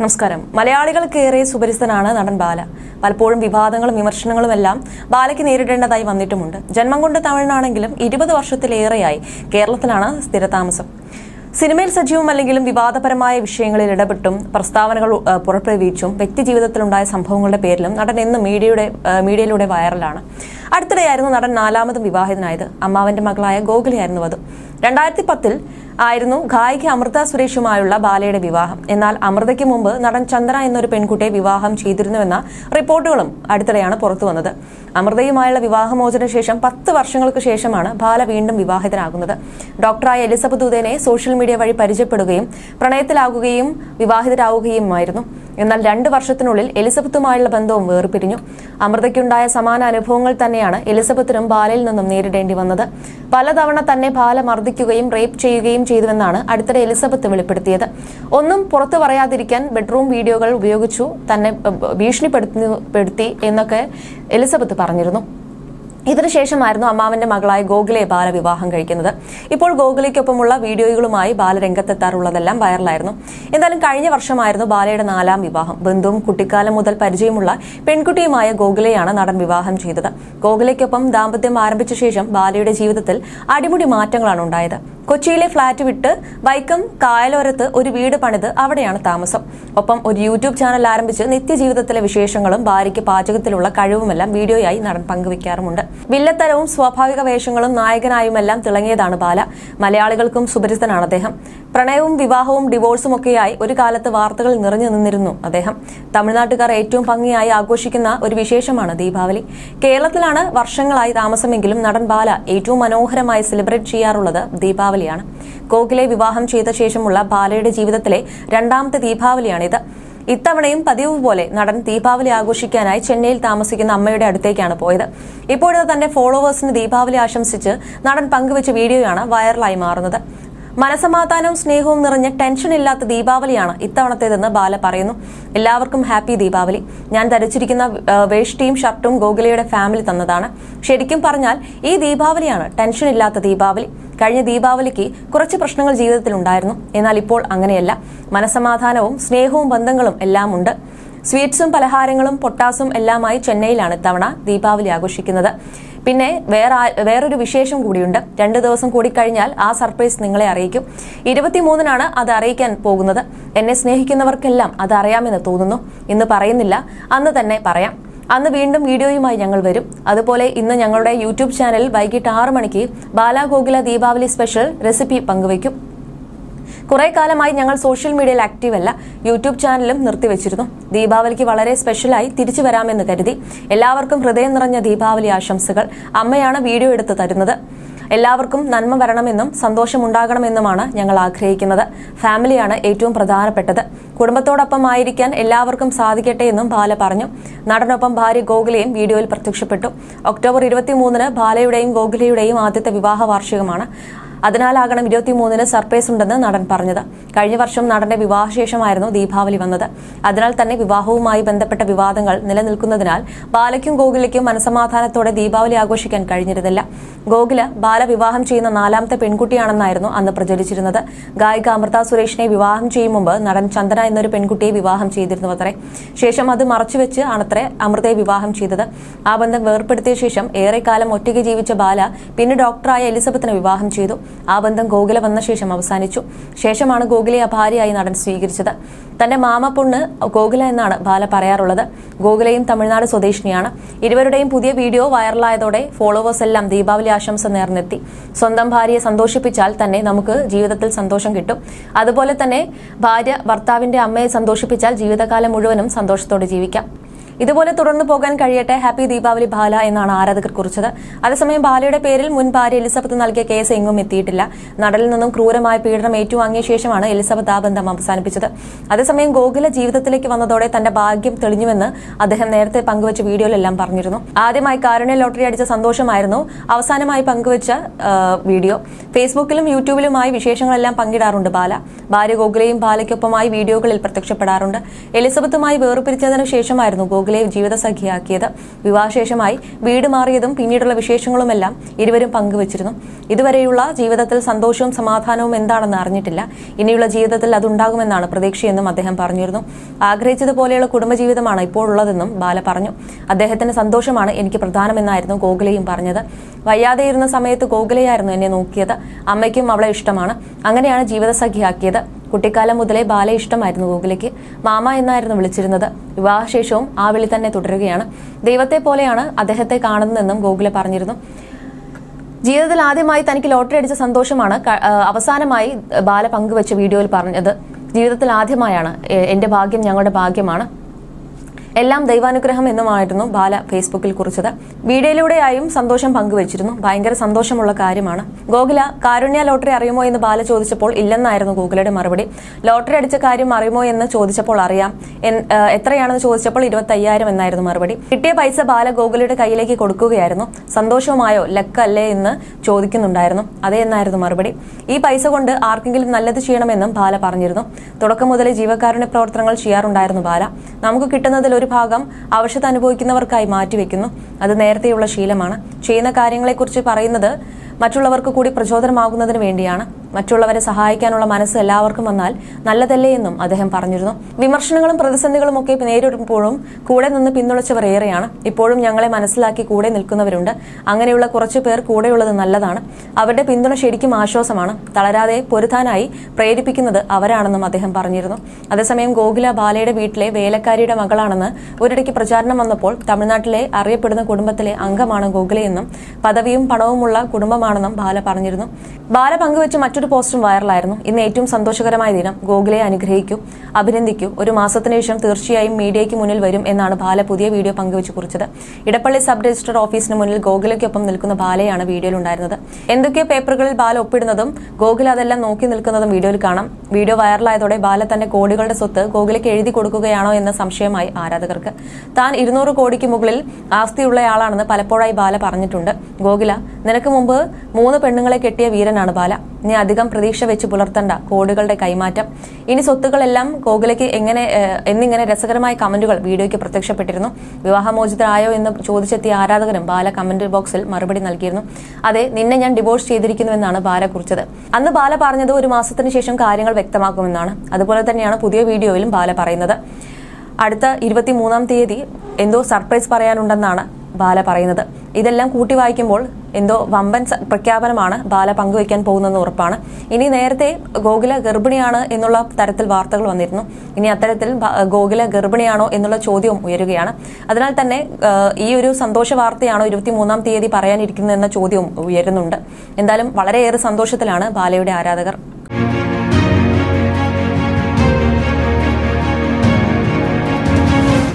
നമസ്കാരം. മലയാളികൾക്കേറെ സുപരിസ്ഥനാണ് നടൻ ബാല. പലപ്പോഴും വിവാദങ്ങളും വിമർശനങ്ങളും എല്ലാം ബാലയ്ക്ക് നേരിടേണ്ടതായി വന്നിട്ടുമുണ്ട്. ജന്മം കൊണ്ട് തമിഴനാണെങ്കിലും ഇരുപത് വർഷത്തിലേറെയായി കേരളത്തിലാണ് സ്ഥിരതാമസം. സിനിമയിൽ സജീവമല്ലെങ്കിലും വിവാദപരമായ വിഷയങ്ങളിൽ ഇടപെട്ടും പ്രസ്താവനകൾ പുറപ്പെടുവിച്ചും വ്യക്തി ജീവിതത്തിലുണ്ടായ സംഭവങ്ങളുടെ പേരിലും നടൻ എന്ന് മീഡിയയുടെ മീഡിയയിലൂടെ വൈറലാണ്. അടുത്തിടെയായിരുന്നു നടൻ നാലാമതും വിവാഹിതനായത്. അമ്മാവന്റെ മകളായ ഗോകുലയായിരുന്നു അത്. രണ്ടായിരത്തി പത്തിൽ ആയിരുന്നു ഗായിക അമൃത സുരേഷുമായുള്ള ബാലയുടെ വിവാഹം. എന്നാൽ അമൃതയ്ക്ക് മുമ്പ് നടൻ ചന്ദ്ര എന്നൊരു പെൺകുട്ടിയെ വിവാഹം ചെയ്തിരുന്നുവെന്ന റിപ്പോർട്ടുകളും അടുത്തിടെയാണ് പുറത്തു വന്നത്. അമൃതയുമായുള്ള വിവാഹമോചന ശേഷം പത്ത് വർഷങ്ങൾക്ക് ശേഷമാണ് ബാല വീണ്ടും വിവാഹിതനാകുന്നത്. ഡോക്ടറായ എലിസബത്ത് ഉദയനെ സോഷ്യൽ മീഡിയ വഴി പരിചയപ്പെടുകയും പ്രണയത്തിലാകുകയും വിവാഹിതരാകുകയുമായിരുന്നു എന്നാൽ രണ്ട് വർഷത്തിനുള്ളിൽ എലിസബത്തുമായുള്ള ബന്ധവും വേർപിരിഞ്ഞു. അമൃതയ്ക്കുണ്ടായ സമാന അനുഭവങ്ങൾ തന്നെയാണ് എലിസബത്തിനും ബാലയിൽ നിന്നും നേരിടേണ്ടി വന്നത്. പലതവണ തന്നെ ബാല മർദ്ദിക്കുകയും റേപ്പ് ചെയ്യുകയും ചെയ്തുവെന്നാണ് അടുത്തിടെ എലിസബത്ത് വെളിപ്പെടുത്തിയത്. ഒന്നും പുറത്തു പറയാതിരിക്കാൻ ബെഡ്റൂം വീഡിയോകൾ ഉപയോഗിച്ചു തന്നെ ഭീഷണിപ്പെടുത്തി എന്നൊക്കെ എലിസബത്ത് പറഞ്ഞിരുന്നു. ഇതിനുശേഷമായിരുന്നു അമ്മാവന്റെ മകളായ ഗോകുലെ ബാല വിവാഹം കഴിക്കുന്നത്. ഇപ്പോൾ ഗോകുലയ്ക്കൊപ്പമുള്ള വീഡിയോകളുമായി ബാല രംഗത്തെത്താറുള്ളതെല്ലാം വൈറലായിരുന്നു. എന്തായാലും കഴിഞ്ഞ വർഷമായിരുന്നു ബാലയുടെ നാലാം വിവാഹം. ബന്ധുവും കുട്ടിക്കാലം മുതൽ പരിചയമുള്ള പെൺകുട്ടിയുമായ ഗോകുലയാണ് നടൻ വിവാഹം ചെയ്തത്. ഗോകുലയ്ക്കൊപ്പം ദാമ്പത്യം ആരംഭിച്ച ശേഷം ബാലയുടെ ജീവിതത്തിൽ അടിമുടി മാറ്റങ്ങളാണ് ഉണ്ടായത്. കൊച്ചിയിലെ ഫ്ളാറ്റ് വിട്ട് വൈക്കം കായലോരത്ത് ഒരു വീട് പണിത് അവിടെയാണ് താമസം. ഒപ്പം ഒരു യൂട്യൂബ് ചാനൽ ആരംഭിച്ച് നിത്യജീവിതത്തിലെ വിശേഷങ്ങളും ഭാര്യയ്ക്ക് പാചകത്തിലുള്ള കഴിവുമെല്ലാം വീഡിയോയായി നടൻ പങ്കുവെക്കാറുമുണ്ട് വില്ലത്തരവും സ്വാഭാവിക വേഷങ്ങളും നായകനായുമെല്ലാം തിളങ്ങിയതാണ് ബാല. മലയാളികൾക്കും സുപരിചിതനാണ് അദ്ദേഹം. പ്രണയവും വിവാഹവും ഡിവോഴ്സും ഒക്കെയായി ഒരു കാലത്ത് വാർത്തകൾ നിറഞ്ഞു നിന്നിരുന്നു അദ്ദേഹം. തമിഴ്നാട്ടുകാർ ഏറ്റവും ഭംഗിയായി ആഘോഷിക്കുന്ന ഒരു വിശേഷമാണ് ദീപാവലി. കേരളത്തിലാണ് വർഷങ്ങളായി താമസമെങ്കിലും നടൻ ബാല ഏറ്റവും മനോഹരമായി സെലിബ്രേറ്റ് ചെയ്യാറുള്ളത് ദീപാവലിയാണ്. കോകിലെ വിവാഹം ചെയ്ത ശേഷമുള്ള ബാലയുടെ ജീവിതത്തിലെ രണ്ടാമത്തെ ദീപാവലിയാണിത്. ഇത്തവണയും പതിവ് പോലെ നടൻ ദീപാവലി ആഘോഷിക്കാനായി ചെന്നൈയിൽ താമസിക്കുന്ന അമ്മയുടെ അടുത്തേക്കാണ് പോയത്. ഇപ്പോഴത്തെ തന്റെ ഫോളോവേഴ്സിന് ദീപാവലി ആശംസിച്ച് നടൻ പങ്കുവച്ച വീഡിയോയാണ് വൈറലായി മാറുന്നത്. മനസമാധാനവും സ്നേഹവും നിറഞ്ഞ ടെൻഷൻ ഇല്ലാത്ത ദീപാവലിയാണ് ഇത്തവണത്തേതെന്ന് ബാല പറയുന്നു. എല്ലാവർക്കും ഹാപ്പി ദീപാവലി. ഞാൻ ധരിച്ചിരിക്കുന്ന വേഷ്ടിയും ഷർട്ടും ഗോകുലയുടെ ഫാമിലി തന്നതാണ്. ശരിക്കും പറഞ്ഞാൽ ഈ ദീപാവലിയാണ് ടെൻഷൻ ഇല്ലാത്ത ദീപാവലി. കഴിഞ്ഞ ദീപാവലിക്ക് കുറച്ച് പ്രശ്നങ്ങൾ ജീവിതത്തിൽ ഉണ്ടായിരുന്നു. എന്നാൽ ഇപ്പോൾ അങ്ങനെയല്ല. മനസമാധാനവും സ്നേഹവും ബന്ധങ്ങളും എല്ലാം ഉണ്ട്. സ്വീറ്റ്സും പലഹാരങ്ങളും പൊട്ടാസും എല്ലാമായി ചെന്നൈയിലാണ് ഇത്തവണ ദീപാവലി ആഘോഷിക്കുന്നത്. പിന്നെ വേറെ വേറൊരു വിശേഷം കൂടിയുണ്ട്. രണ്ട് ദിവസം കൂടി കഴിഞ്ഞാൽ ആ സർപ്രൈസ് നിങ്ങളെ അറിയിക്കും. ഇരുപത്തിമൂന്നിനാണ് അത് അറിയിക്കാൻ പോകുന്നത്. എന്നെ സ്നേഹിക്കുന്നവർക്കെല്ലാം അത് അറിയാമെന്ന് തോന്നുന്നു. ഇന്ന് പറയുന്നില്ല. അന്ന് തന്നെ പറയാം. അന്ന് വീണ്ടും വീഡിയോയുമായി ഞങ്ങൾ വരും. അതുപോലെ ഇന്ന് ഞങ്ങളുടെ യൂട്യൂബ് ചാനലിൽ വൈകിട്ട് ആറ് മണിക്ക് ബാലാഗോകുല ദീപാവലി സ്പെഷ്യൽ റെസിപ്പി പങ്കുവയ്ക്കും. കുറെ കാലമായി ഞങ്ങൾ സോഷ്യൽ മീഡിയയിൽ ആക്റ്റീവ് അല്ല യൂട്യൂബ് ചാനലും നിർത്തിവെച്ചിരുന്നു. ദീപാവലിക്ക് വളരെ സ്പെഷ്യലായി തിരിച്ചു വരാമെന്ന് കരുതി എല്ലാവർക്കും ഹൃദയം നിറഞ്ഞ ദീപാവലി ആശംസകൾ അമ്മയാണ് വീഡിയോ എടുത്ത് തരുന്നത്. എല്ലാവർക്കും നന്മ വരണമെന്നും സന്തോഷമുണ്ടാകണമെന്നുമാണ് ഞങ്ങൾ ആഗ്രഹിക്കുന്നത്. ഫാമിലിയാണ് ഏറ്റവും പ്രധാനപ്പെട്ടത്. കുടുംബത്തോടൊപ്പം ആയിരിക്കാൻ എല്ലാവർക്കും സാധിക്കട്ടെ എന്നും ബാല പറഞ്ഞു. നടനൊപ്പം ഭാര്യ ഗോകുലയും വീഡിയോയിൽ പ്രത്യക്ഷപ്പെട്ടു. ഒക്ടോബർ ഇരുപത്തിമൂന്നിന് ബാലയുടെയും ഗോകുലയുടെയും ആദ്യത്തെ വിവാഹ വാർഷികമാണ് അതിനാലാകണം ഇരുപത്തിമൂന്നിന് സർപ്രൈസ് ഉണ്ടെന്ന് നടൻ പറഞ്ഞത്. കഴിഞ്ഞ വർഷം നടന്റെ വിവാഹശേഷമായിരുന്നു ദീപാവലി വന്നത്. അതിനാൽ തന്നെ വിവാഹവുമായി ബന്ധപ്പെട്ട വിവാദങ്ങൾ നിലനിൽക്കുന്നതിനാൽ ബാലയ്ക്കും ഗോകുലയ്ക്കും മനസമാധാനത്തോടെ ദീപാവലി ആഘോഷിക്കാൻ കഴിഞ്ഞിരുന്നില്ല. ഗോകുല ബാല വിവാഹം ചെയ്യുന്ന നാലാമത്തെ പെൺകുട്ടിയാണെന്നായിരുന്നു അന്ന് പ്രചരിച്ചിരുന്നത്. ഗായിക അമൃത സുരേഷിനെ വിവാഹം ചെയ്യും മുമ്പ് നടൻ ചന്ദന എന്നൊരു പെൺകുട്ടിയെ വിവാഹം ചെയ്തിരുന്നു അത്രേ ശേഷം അത് മറച്ചുവെച്ച് ആണത്രേ അമൃതയെ വിവാഹം ചെയ്തത്. ആ ബന്ധം വേർപ്പെടുത്തിയ ശേഷം ഏറെക്കാലം ഒറ്റയ്ക്ക് ജീവിച്ച ബാല പിന്നെ ഡോക്ടറായ എലിസബത്തിനെ വിവാഹം ചെയ്തു. ആ ബന്ധം ഗോകുല വന്ന ശേഷം അവസാനിച്ചു. ശേഷമാണ് ഗോകുലയെ ഭാര്യയായി നടൻ സ്വീകരിച്ചത്. തന്റെ മാമപ്പൊണ്ണ് ഗോകുല എന്നാണ് ബാല പറയാറുള്ളത്. ഗോകുലയും തമിഴ്നാട് സ്വദേശിനിയാണ്. ഇരുവരുടെയും പുതിയ വീഡിയോ വൈറലായതോടെ ഫോളോവേഴ്സ് എല്ലാം ദീപാവലി ആശംസ നേർന്നെത്തി. സ്വന്തം ഭാര്യയെ സന്തോഷിപ്പിച്ചാൽ തന്നെ നമുക്ക് ജീവിതത്തിൽ സന്തോഷം കിട്ടും. അതുപോലെ തന്നെ ഭാര്യ ഭർത്താവിന്റെ അമ്മയെ സന്തോഷിപ്പിച്ചാൽ ജീവിതകാലം മുഴുവനും സന്തോഷത്തോടെ ജീവിക്കാം. ഇതുപോലെ തുടർന്നു പോകാൻ കഴിയട്ടെ. ഹാപ്പി ദീപാവലി ബാല എന്നാണ് ആരാധകർ കുറിച്ചത്. അതേസമയം ബാലയുടെ പേരിൽ മുൻ ഭാര്യ എലിസബത്ത് നൽകിയ കേസ് എങ്ങും എത്തിയിട്ടില്ല. നടലിൽ നിന്നും ക്രൂരമായ പീഡനം ഏറ്റുവാങ്ങിയ ശേഷമാണ് എലിസബത്ത് ആ ബന്ധം അവസാനിപ്പിച്ചത്. അതേസമയം ഗോകുല ജീവിതത്തിലേക്ക് വന്നതോടെ തന്റെ ഭാഗ്യം തെളിഞ്ഞുവെന്ന് അദ്ദേഹം നേരത്തെ പങ്കുവച്ച വീഡിയോയിലെല്ലാം പറഞ്ഞിരുന്നു. ആദ്യമായി കാരുണ്യ ലോട്ടറി അടിച്ച സന്തോഷമായിരുന്നു അവസാനമായി പങ്കുവച്ച വീഡിയോ. ഫേസ്ബുക്കിലും യൂട്യൂബിലുമായി വിശേഷങ്ങളെല്ലാം പങ്കിടാറുണ്ട് ബാല. ഭാര്യ ഗോകുലയും ബാലയ്ക്കൊപ്പമായി വീഡിയോകളിൽ പ്രത്യക്ഷപ്പെടാറുണ്ട്. എലിസബത്തുമായി വേർപിരിച്ചതിനു ശേഷമായിരുന്നു ഗോകുല ഗോകുലയെ ജീവിതസഖിയാക്കിയത്. വിവാഹശേഷമായി വീട് മാറിയതും പിന്നീടുള്ള വിശേഷങ്ങളുമെല്ലാം ഇരുവരും പങ്കുവച്ചിരുന്നു. ഇതുവരെയുള്ള ജീവിതത്തിൽ സന്തോഷവും സമാധാനവും എന്താണെന്ന് അറിഞ്ഞിട്ടില്ല. ഇനിയുള്ള ജീവിതത്തിൽ അതുണ്ടാകുമെന്നാണ് പ്രതീക്ഷയെന്നും അദ്ദേഹം പറഞ്ഞിരുന്നു. ആഗ്രഹിച്ചതുപോലെയുള്ള കുടുംബജീവിതമാണ് ഇപ്പോൾ ഉള്ളതെന്നും ബാല പറഞ്ഞു. അദ്ദേഹത്തിന്റെ സന്തോഷമാണ് എനിക്ക് പ്രധാനമെന്നായിരുന്നു ഗോകുലയും പറഞ്ഞത്. വയ്യാതെ ഇരുന്ന സമയത്ത് ഗോകുലയായിരുന്നു എന്നെ നോക്കിയത്. അമ്മയ്ക്കും അവളെ ഇഷ്ടമാണ്. അങ്ങനെയാണ് ജീവിതസഖിയാക്കിയത്. കുട്ടിക്കാലം മുതലേ ബാല ഇഷ്ടമായിരുന്നു ഗോകുലയ്ക്ക്. മാമ എന്നായിരുന്നു വിളിച്ചിരുന്നത്. വിവാഹശേഷവും ആ വിളി തന്നെ തുടരുകയാണ്. ദൈവത്തെ പോലെയാണ് അദ്ദേഹത്തെ കാണുന്നതെന്നും ഗോകുല പറഞ്ഞിരുന്നു. ജീവിതത്തിൽ ആദ്യമായി തനിക്ക് ലോട്ടറി അടിച്ച സന്തോഷമാണ് അവസാനമായി ബാല പങ്കുവച്ച വീഡിയോയിൽ പറഞ്ഞത്. ജീവിതത്തിൽ ആദ്യമായാണ് എന്റെ ഭാഗ്യം ഞങ്ങളുടെ ഭാഗ്യമാണ്. എല്ലാം ദൈവാനുഗ്രഹം എന്നുമായിരുന്നു ബാല ഫേസ്ബുക്കിൽ കുറിച്ചത്. വീഡിയോയിലൂടെയായും സന്തോഷം പങ്കുവച്ചിരുന്നു. ഭയങ്കര സന്തോഷമുള്ള കാര്യമാണ്. ഗോകുല കാരുണ്യ ലോട്ടറി അറിയുമോ എന്ന് ബാല ചോദിച്ചപ്പോൾ ഇല്ലെന്നായിരുന്നു ഗോകുലയുടെ മറുപടി. ലോട്ടറി അടിച്ച കാര്യം അറിയുമോ എന്ന് ചോദിച്ചപ്പോൾ അറിയാം. എത്രയാണെന്ന് ചോദിച്ചപ്പോൾ ഇരുപത്തി അയ്യായിരം എന്നായിരുന്നു മറുപടി. കിട്ടിയ പൈസ ബാല ഗോകുലയുടെ കയ്യിലേക്ക് കൊടുക്കുകയായിരുന്നു. സന്തോഷവുമായോ ലക്കല്ലേ എന്ന് ചോദിക്കുന്നുണ്ടായിരുന്നു. അതേ എന്നായിരുന്നു മറുപടി. ഈ പൈസ കൊണ്ട് ആർക്കെങ്കിലും നല്ലത് ചെയ്യണമെന്നും ബാല പറഞ്ഞിരുന്നു. തുടക്കം മുതലേ ജീവകാരുണ്യ പ്രവർത്തനങ്ങൾ ചെയ്യാറുണ്ടായിരുന്നു ബാല. നമുക്ക് കിട്ടുന്നതിൽ ഒരു ഭാഗം അവശത അനുഭവിക്കുന്നവർക്കായി മാറ്റിവെക്കുന്നു. അത് നേരത്തെയുള്ള ശീലമാണ്. ചെയ്യുന്ന കാര്യങ്ങളെക്കുറിച്ച് പറയുന്നത് മറ്റുള്ളവർക്ക് കൂടി പ്രചോദനമാകുന്നതിന് വേണ്ടിയാണ്. മറ്റുള്ളവരെ സഹായിക്കാനുള്ള മനസ്സ് എല്ലാവർക്കും വന്നാൽ നല്ലതല്ലേ എന്നും അദ്ദേഹം പറഞ്ഞിരുന്നു. വിമർശനങ്ങളും പ്രതിസന്ധികളും ഒക്കെ നേരിടുമ്പോഴും കൂടെ നിന്ന് പിന്തുണച്ചവർ ഏറെയാണ്. ഇപ്പോഴും ഞങ്ങളെ മനസ്സിലാക്കി കൂടെ നിൽക്കുന്നവരുണ്ട്. അങ്ങനെയുള്ള കുറച്ചു പേർ കൂടെയുള്ളത് നല്ലതാണ്. അവരുടെ പിന്തുണ ശരിക്കും ആശ്വാസമാണ്. തളരാതെ പൊരുതാനായി പ്രേരിപ്പിക്കുന്നത് അവരാണെന്നും അദ്ദേഹം പറഞ്ഞിരുന്നു. അതേസമയം ഗോകുല ബാലയുടെ വീട്ടിലെ വേലക്കാരിയുടെ മകളാണെന്ന് ഒരിടയ്ക്ക് പ്രചാരണം വന്നപ്പോൾ തമിഴ്നാട്ടിലെ അറിയപ്പെടുന്ന കുടുംബത്തിലെ അംഗമാണ് ഗോകുലയെന്നും പദവിയും പണവുമുള്ള കുടുംബമാണെന്നും ബാല പറഞ്ഞിരുന്നു. ബാല പങ്കുവച്ച മറ്റൊരു പോസ്റ്റും വൈറലായിരുന്നു. ഇന്ന് ഏറ്റവും സന്തോഷകരമായ ദിനം. ഗോകുലെ അനുഗ്രഹിക്കൂ അഭിനന്ദിക്കൂ. ഒരു മാസത്തിന് ശേഷം തീർച്ചയായും മീഡിയയ്ക്ക് മുന്നിൽ വരും എന്നാണ് ബാല പുതിയ വീഡിയോ പങ്കുവച്ച് കുറിച്ചത്. ഇടപ്പള്ളി സബ് രജിസ്റ്റർ ഓഫീസിന് മുന്നിൽ ഗോകുലയ്ക്കൊപ്പം നിൽക്കുന്ന ബാലയാണ് വീഡിയോയിൽ ഉണ്ടായിരുന്നത്. എന്തൊക്കെ പേപ്പറുകളിൽ ബാല ഒപ്പിടുന്നതും ഗോകുല അതെല്ലാം നോക്കി നിൽക്കുന്നതും വീഡിയോയിൽ കാണാം. വീഡിയോ വൈറലായതോടെ ബാല തന്റെ കോടികളുടെ സ്വത്ത് ഗോകുലയ്ക്ക് എഴുതി കൊടുക്കുകയാണോ എന്ന സംശയമായി ആരാധകർക്ക്. താൻ ഇരുന്നൂറ് കോടിക്ക് മുകളിൽ ആസ്തിയുള്ളയാളാണെന്ന് പലപ്പോഴായി ബാല പറഞ്ഞിട്ടുണ്ട്. ഗോകുല നിനക്ക് മുമ്പ് മൂന്ന് പെണ്ണുങ്ങളെ കെട്ടിയ വീരനാണ് ബാല. നീ അധികം പ്രതീക്ഷ വെച്ച് പുലർത്തണ്ട കോടികളുടെ കൈമാറ്റം. ഇനി സ്വത്തുക്കളെല്ലാം ഗോകുലയ്ക്ക് എങ്ങനെ എന്നിങ്ങനെ രസകരമായ കമന്റുകൾ വീഡിയോയ്ക്ക് പ്രത്യക്ഷപ്പെട്ടിരുന്നു. വിവാഹമോചിതരായോ എന്ന് ചോദിച്ചെത്തിയ ആരാധകരും ബാല കമന്റ് ബോക്സിൽ മറുപടി നൽകിയിരുന്നു. അതെ നിന്നെ ഞാൻ ഡിവോഴ്സ് ചെയ്തിരിക്കുന്നുവെന്നാണ് ബാല കുറിച്ചത്. അന്ന് ബാല പറഞ്ഞത് ഒരു മാസത്തിന് ശേഷം കാര്യങ്ങൾ വ്യക്തമാക്കുമെന്നാണ്. അതുപോലെ തന്നെയാണ് പുതിയ വീഡിയോയിലും ബാല പറയുന്നത്. അടുത്ത ഇരുപത്തി മൂന്നാം തീയതി എന്തോ സർപ്രൈസ് പറയാനുണ്ടെന്നാണ് ബാല പറയുന്നത്. ഇതെല്ലാം കൂട്ടി വായിക്കുമ്പോൾ എന്തോ വമ്പൻ പ്രഖ്യാപനമാണ് ബാല പങ്കുവയ്ക്കാൻ പോകുന്നതെന്ന് ഉറപ്പാണ്. ഇനി നേരത്തെ ഗോകുല ഗർഭിണിയാണ് എന്നുള്ള തരത്തിൽ വാർത്തകൾ വന്നിരുന്നു. ഇനി അത്തരത്തിൽ ഗോകുല ഗർഭിണിയാണോ എന്നുള്ള ചോദ്യവും ഉയരുകയാണ്. അതിനാൽ തന്നെ ഈ ഒരു സന്തോഷ വാർത്തയാണോ ഇരുപത്തിമൂന്നാം തീയതി പറയാനിരിക്കുന്നത് എന്ന ചോദ്യവും ഉയരുന്നുണ്ട്. എന്തായാലും വളരെയേറെ സന്തോഷത്തിലാണ് ബാലയുടെ ആരാധകർ